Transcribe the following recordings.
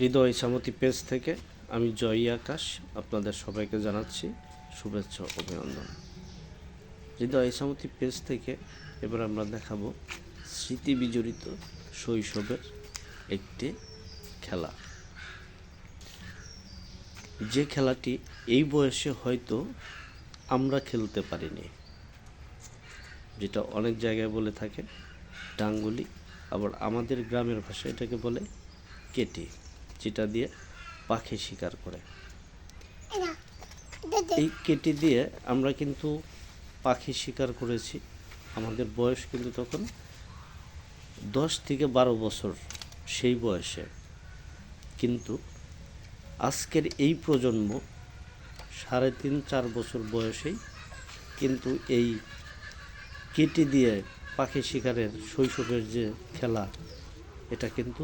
হৃদয় সামতি page থেকে আমি জয়ী আকাশ আপনাদের সবাইকে জানাচ্ছি শুভেচ্ছা অভিনন্দন। হৃদয় সামতি পেজ থেকে এবার আমরা দেখাবো স্মৃতি বিজড়িত শৈশবের একটি খেলা। যে খেলাটি এই বয়সে হয়তো আমরা খেলতে পারিনি, যেটা অনেক জায়গায় বলে থাকে, ডাঙ্গুলি, আবার আমাদের গ্রামের ভাষায় এটাকে বলে কেটি। যেটা দিয়ে পাখি শিকার করে। এই কেটি দিয়ে আমরা কিন্তু পাখি শিকার করেছি। আমাদের বয়স কিন্তু তখন দশ থেকে বারো বছর সেই বয়সে। কিন্তু আজকের এই প্রজন্ম সাড়ে তিন চার বছর বয়সেই কিন্তু এই কেটি দিয়ে পাখি শিকারের শৈশবের যে খেলা এটা কিন্তু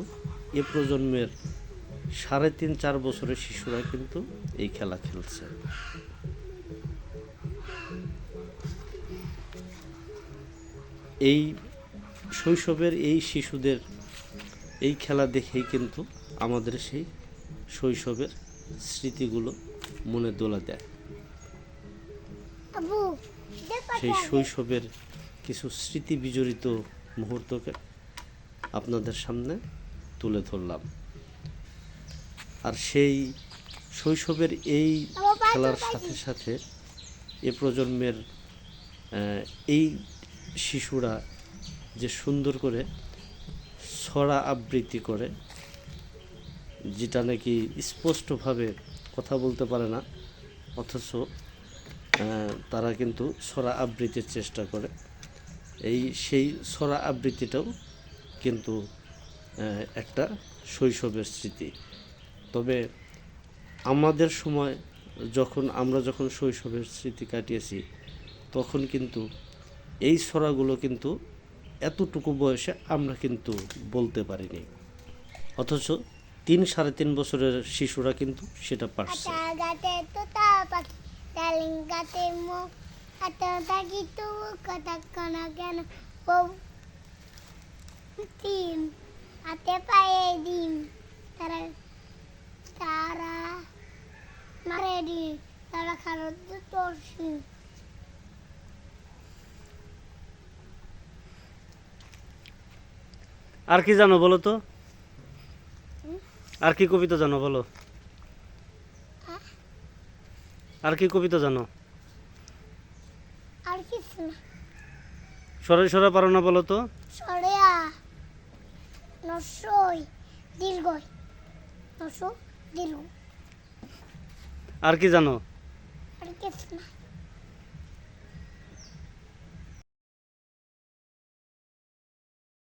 এ প্রজন্মের সাড়ে তিন চার বছরের শিশুরা কিন্তু এই খেলা খেলছে। এই শৈশবের এই শিশুদের এই খেলা দেখেই কিন্তু আমাদের সেই শৈশবের স্মৃতিগুলো মনে দোলা দেয়। সেই শৈশবের কিছু স্মৃতি বিজড়িত মুহূর্তকে আপনাদের সামনে তুলে ধরলাম। আর সেই শৈশবের এই খেলার সাথে সাথে এ প্রজন্মের এই শিশুরা যে সুন্দর করে ছড়া আবৃত্তি করে যেটা নাকি স্পষ্টভাবে কথা বলতে পারে না অথচ তারা কিন্তু ছড়া আবৃত্তির চেষ্টা করে। এই সেই ছড়া আবৃত্তিটাও কিন্তু একটা শৈশবের স্মৃতি। তবে আমাদের সময় যখন, আমরা যখন শৈশবের স্মৃতি কাটিয়েছি, তখন কিন্তু এই ছড়াগুলো কিন্তু এতটুকু বয়সে আমরা কিন্তু বলতে পারিনি। অথচ তিন সাড়ে তিন বছরের শিশুরা কিন্তু সেটা পারছে। আটা গাতে তো তা পাখি ডালিং গাতে মুখ আটা থাকি তো কথা কানা কেন বউ তিন হাতে পায়ে ডিম তারা তারা মারে ডিম তারা তরসি আর কি জানো বলো তো? আর কি কবিতা জানো বলো? আর কি কবিতা জানো? আর কিছু না। সরে সরে পারো না বলো তো? সরেয়া নশই দীর্ঘই। নশ দীর্ঘ। আর কি জানো? আর কিছু না